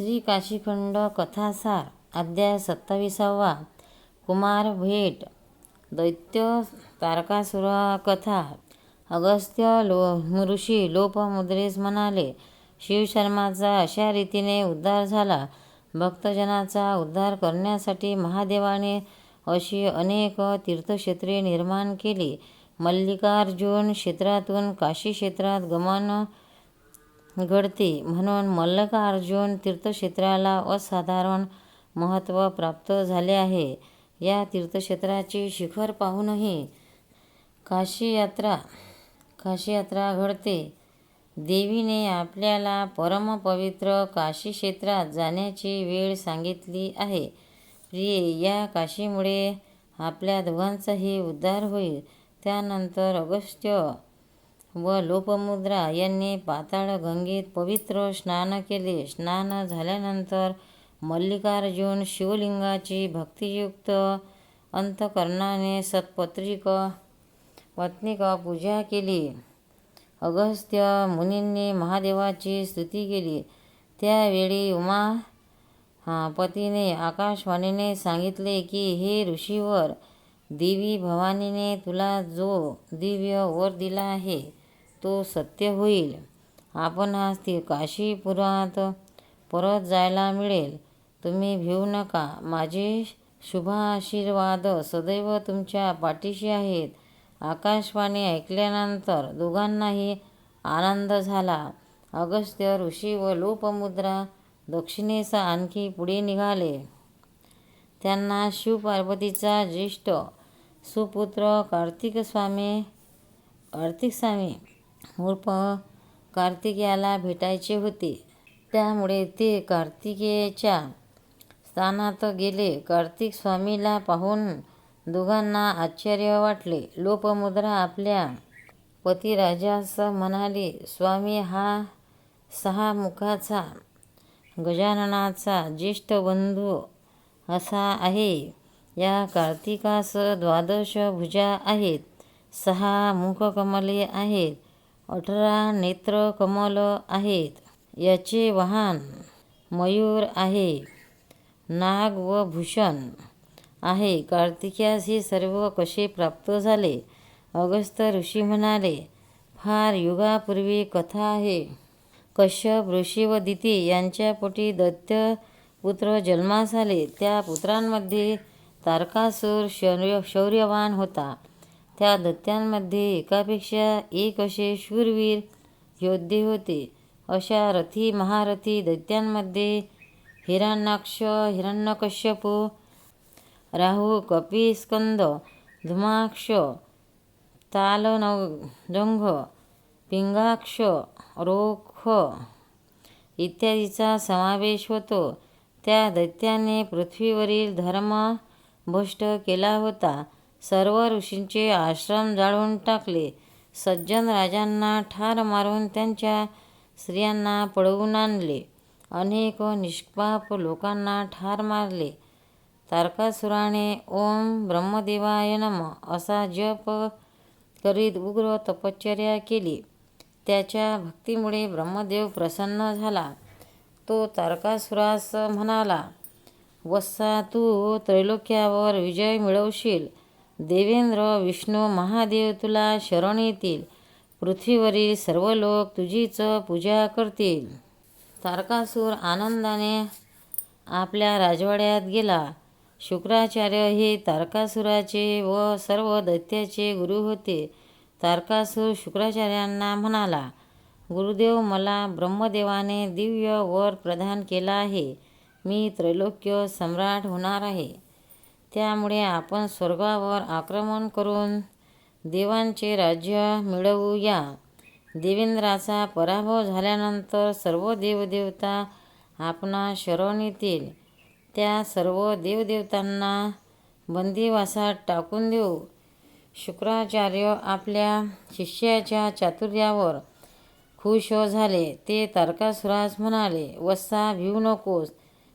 श्री काशीखंड कथासार अध्याय सत्ताविसावा कुमार भेट दैत्य तारकासुर कथा अगस्त्य लो ऋषी लोपमुद्रेस म्हणाले शिवशर्माचा अशा रीतीने उद्धार झाला भक्तजनाचा उद्धार करण्यासाठी महादेवाने अशी अनेक तीर्थक्षेत्रे निर्माण केली. मल्लिकार्जुन क्षेत्रातून काशी क्षेत्रात गमन घडते. म्हणून मल्लिकार्जुन तीर्थक्षेत्राला असाधारण महत्त्व प्राप्त झाले आहे. या तीर्थक्षेत्राचे शिखर पाहूनही काशी यात्रा काशी यात्रा घडते. देवीने आपल्याला परमपवित्र काशी क्षेत्रात जाण्याची वेळ सांगितली आहे. प्रिये या काशीमुळे आपल्या दोघांचाही उद्धार होईल. त्यानंतर अगस्त्य व लोपमुद्रा यांनी पाताळ गंगेत पवित्र स्नान केले. स्नान झाल्यानंतर मल्लिकार्जुन शिवलिंगाची भक्तियुक्त अंतकरणाने सत्पत्रिक पत्निक पूजा केली. अगस्त्य मुनींनी महादेवाची स्तुती केली. त्यावेळी उमा पतीने आकाशवाणीने सांगितले की हे ऋषीवर देवी भवानीने तुला जो दिव्य वर दिला आहे तो सत्य होईल. आपणास ती काशीपुरात परत जायला मिळेल. तुम्ही भिवू नका. माझे शुभाशीर्वाद सदैव तुमच्या पाठीशी आहेत. आकाशवाणी ऐकल्यानंतर दोघांनाही आनंद झाला. अगस्त्य ऋषी व लोपमुद्रा दक्षिणेस आणखी पुढे निघाले. त्यांना शिवपार्वतीचा ज्येष्ठ सुपुत्र कार्तिकस्वामी कार्तिकस्वामी उर्फ कार्तिकेयाला भेटायचे होते. त्यामुळे ते कार्तिकेयच्या स्थानात गेले. कार्तिक स्वामीला पाहून दोघांना आश्चर्य वाटले. लोपमुद्रा आपल्या पतिराजास म्हणाली स्वामी हा सहा मुखाचा गजाननाचा ज्येष्ठ बंधू असा आहे. या कार्तिकास द्वादश भुजा आहेत. सहा मुखकमले आहेत. अठरा नेत्रकमल आहेत. याचे वाहन मयूर आहे. नाग व भूषण आहे. कार्तिक्यास हे सर्व कसे प्राप्त झाले? अगस्त ऋषी म्हणाले फार युगापूर्वी कथा आहे. कश्यप ऋषी व दिती यांच्या पोटी दत्त पुत्र जन्मास आले. त्या पुत्रांमध्ये तारकासूर शौर्य शौर्यवान होता. त्या दैत्यांमध्ये एकापेक्षा एक असे शूरवीर योद्धे होते. अशा रथी महारथी दैत्यांमध्ये हिरण्याक्ष हिरण्यकश्यपू राहू कपिस्कंद धुमाक्ष तालनजंघ पिंगाक्ष रोख इत्यादीचा समावेश होतो. त्या दैत्याने पृथ्वीवरील धर्म भ्रष्ट केला होता. सर्व ऋषींचे आश्रम जाळून टाकले. सज्जन राजांना ठार मारून त्यांच्या स्त्रियांना पळवून आणले. अनेक निष्पाप लोकांना ठार मारले. तारकासुराने ओम ब्रह्मदेवाय नम असा जप करीत उग्र तपश्चर्या केली. त्याच्या भक्तीमुळे ब्रह्मदेव प्रसन्न झाला. तो तारकासुरास म्हणाला वत्सा तू त्रैलोक्यावर विजय मिळवशील. देवेंद्र विष्णू महादेव तुला शरण येतील. पृथ्वीवरील सर्व लोक तुझीच पूजा करतील. तारकासूर आनंदाने आपल्या राजवाड्यात गेला. शुक्राचार्य हे तारकासुराचे व सर्व दैत्याचे गुरु होते. तारकासूर शुक्राचार्यांना म्हणाला गुरुदेव मला ब्रह्मदेवाने दिव्य वर प्रदान केला आहे. मी त्रैलोक्य सम्राट होणार आहे. त्यामुळे आपण स्वर्गावर आक्रमण करून देवांचे राज्य मिळवू या देवेंद्राचा पराभव झाल्यानंतर सर्व देवदेवता आपणा शरण येतील त्या सर्व देवदेवतांना बंदिवासात टाकून देऊ. शुक्राचार्य आपल्या शिष्याच्या चातुर्यावर खुश झाले. ते तारकासुरास म्हणाले वस्सा भिऊ नकोस.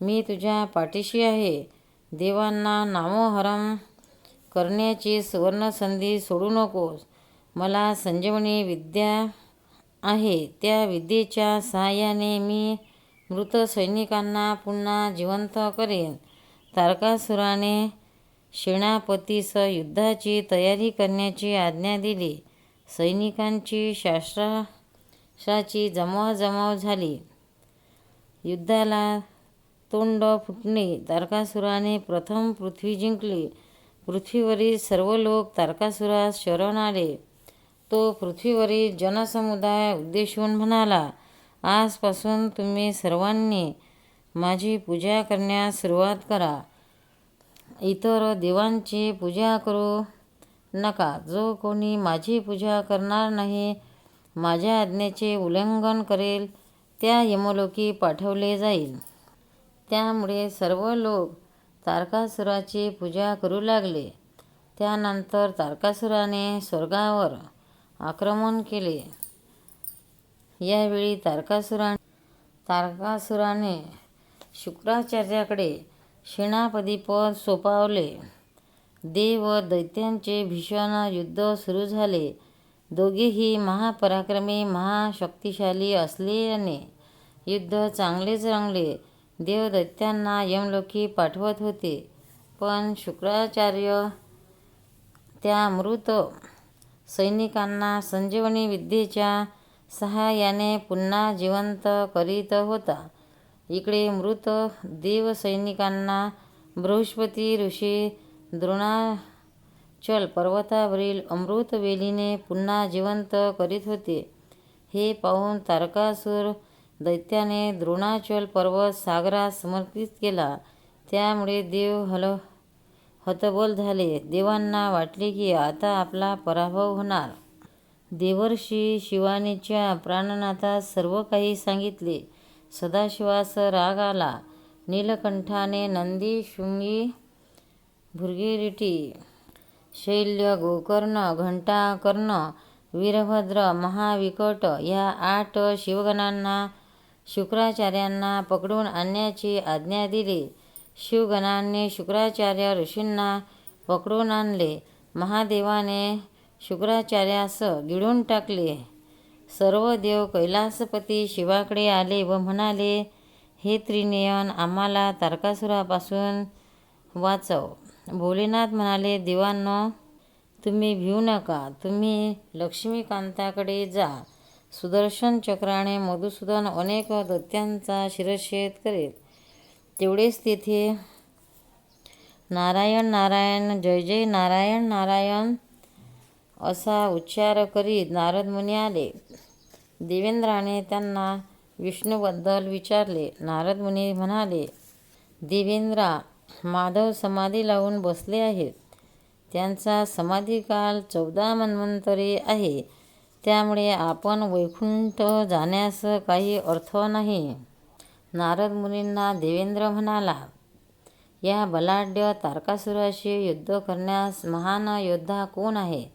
मी तुझ्या पाठीशी आहे. देवांना नामोहरम करण्याची सुवर्णसंधी सोडू नकोस. मला संजीवनी विद्या आहे. त्या विद्येच्या सहाय्याने मी मृत सैनिकांना पुन्हा जिवंत करेन. तारकासुराने सेनापतीस युद्धाची तयारी करण्याची आज्ञा दिली. सैनिकांची शस्त्राची जमवाजमव झाली. युद्धाला तोंड फुटणे तारकासुराने प्रथम पृथ्वी जिंकली. पृथ्वीवरील सर्व लोक तारकासुरास शरण आले. तो पृथ्वीवरील जनसमुदाय उद्देशून म्हणाला आजपासून तुम्ही सर्वांनी माझी पूजा करण्यास सुरुवात करा. इतर देवांची पूजा करू नका. जो कोणी माझी पूजा करणार नाही माझ्या आज्ञेचे उल्लंघन करेल त्या यमलोकी पाठवले जाईल. त्यामुळे सर्व लोक तारकासुराची पूजा करू लागले. त्यानंतर तारकासुराने स्वर्गावर आक्रमण केले. यावेळी तारकासुरा तारकासुराने शुक्राचार्याकडे सेनापतीपद सोपावले. देव व दैत्यांचे भीषण युद्ध सुरू झाले. दोघेही महापराक्रमी महाशक्तिशाली असल्याने युद्ध चांगलेच रंगले. देव दैत्यांना यमलोकी पाठवत होते. पण शुक्राचार्य त्या मृत सैनिकांना संजीवनी विद्येच्या सहाय्याने पुन्हा जिवंत करीत होता. इकडे मृत देवसैनिकांना बृहस्पती ऋषी द्रोणाचल पर्वतावरील अमृतवेलीने पुन्हा जिवंत करीत होते. हे पाहून तारकासूर दैत्याने द्रोणाचल पर्वत सागरास समर्पित केला. त्यामुळे देव हल हतबल झाले. देवांना वाटले की आता आपला पराभव होणार. देवर्षी शिवानीच्या प्राणनाथात सर्व काही सांगितले. सदाशिवास राग आला. नीलकंठाने नंदी शृंगी भृगिरिटी शैल्य गोकर्ण घंटाकर्ण वीरभद्र महाविकट या आठ शिवगणांना शुक्राचार्यांना पकडून आणण्याची आज्ञा दिली. शिवगणांनी शुक्राचार्य ऋषींना पकडून आणले. महादेवाने शुक्राचार्यास गिळून टाकले. सर्व देव कैलासपती शिवाकडे आले व म्हणाले हे त्रिनयन आम्हाला तारकासुरापासून वाचव. भोलेनाथ म्हणाले देवांनो तुम्ही भिऊ नका. तुम्ही लक्ष्मीकांताकडे जा. सुदर्शन चक्राने मधुसूदन अनेक दैत्यांचा शिरच्छेद करेल तेवढेच तेथे नारायण नारायण जय जय नारायण नारायण असा उच्चार करीत नारद मुनी आले. देवेंद्राने त्यांना विष्णूबद्दल विचारले. नारद मुनी म्हणाले देवेंद्रा माधव समाधी लावून बसले आहेत. त्यांचा समाधीकाल चौदा मन्वंतरे आहे. त्यामुळे आपण वैकुंठ जाण्यास काही अर्थ नाही. नारद मुनींना देवेंद्र म्हणाला या बलाढ्य तारकासुराशी युद्ध करण्यास महान योद्धा कोण आहे?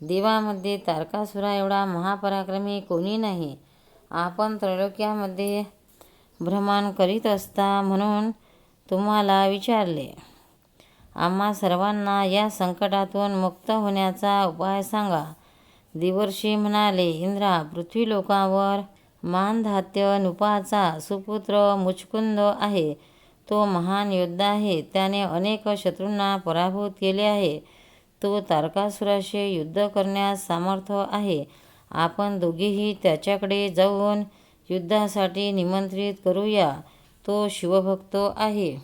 देवामध्ये तारकासुरा एवढा महापराक्रमी कोणी नाही. आपण त्रैलोक्यामध्ये भ्रमण करीत असता म्हणून तुम्हाला विचारले. आम्हा सर्वांना या संकटातून मुक्त होण्याचा उपाय सांगा. देवर्षी म्हणाले इंद्रा पृथ्वीलोकावर मानधात्य नृपाचा सुपुत्र मुचकुंद आहे. तो महान योद्धा आहे. त्याने अनेक शत्रूंना पराभूत केले आहे. तो तारकासुराशी युद्ध करण्यास सामर्थ्य आहे. आपण दोघेही त्याच्याकडे जाऊन युद्धासाठी निमंत्रित करूया. तो शिवभक्त आहे.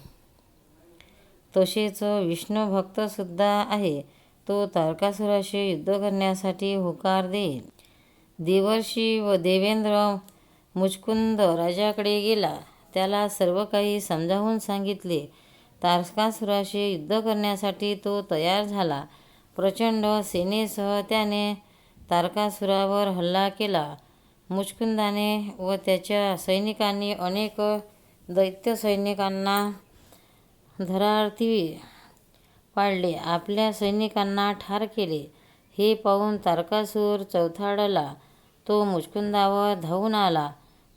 तसेच विष्णू भक्तसुद्धा आहे. तो तारकासुराशी युद्ध करण्यासाठी होकार देईल. देवर्षी व देवेंद्र मुचकुंद राजाकडे गेला. त्याला सर्व काही समजावून सांगितले. तारकासुराशी युद्ध करण्यासाठी तो तयार झाला. प्रचंड सेनेसह त्याने तारकासुरावर हल्ला केला. मुचकुंदाने व त्याच्या सैनिकांनी अनेक दैत्य सैनिकांना धरार्थी पाडले. आपल्या सैनिकांना ठार केले. हे पाहून तारकासूर चौथाडला तो मुचकुंदावर धावून आला.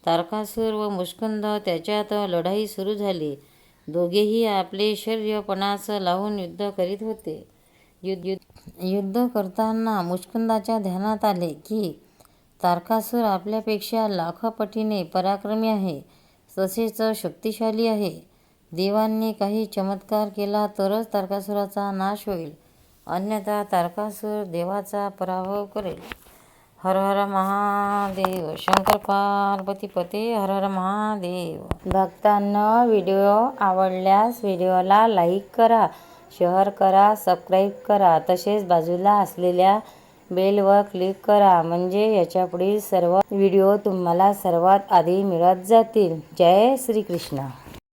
तारकासूर व मुचकुंद त्याच्यात लढाई सुरू झाली. दोघेही आपले शौर्यपणास लावून युद्ध करीत होते. युद्ध युद्ध करताना मुचकुंदाच्या ध्यानात आले की तारकासूर आपल्यापेक्षा लाखपटीने पराक्रमी आहे. तसेच शक्तिशाली आहे. देवांनी काही चमत्कार केला तरच तारकासुराचा नाश होईल. अन्यथा तारकासूर देवाचा पराभव करेल. हर हर महादेव. शंकर पार्वती पते हर हर महादेव. भक्तांना व्हिडिओ आवडल्यास व्हिडिओला लाईक करा शेअर करा सबस्क्राईब करा. तसेच बाजूला असलेल्या बेलवर क्लिक करा. म्हणजे याच्यापुढील सर्व व्हिडिओ तुम्हाला सर्वात आधी मिळत जातील. जय श्रीकृष्ण.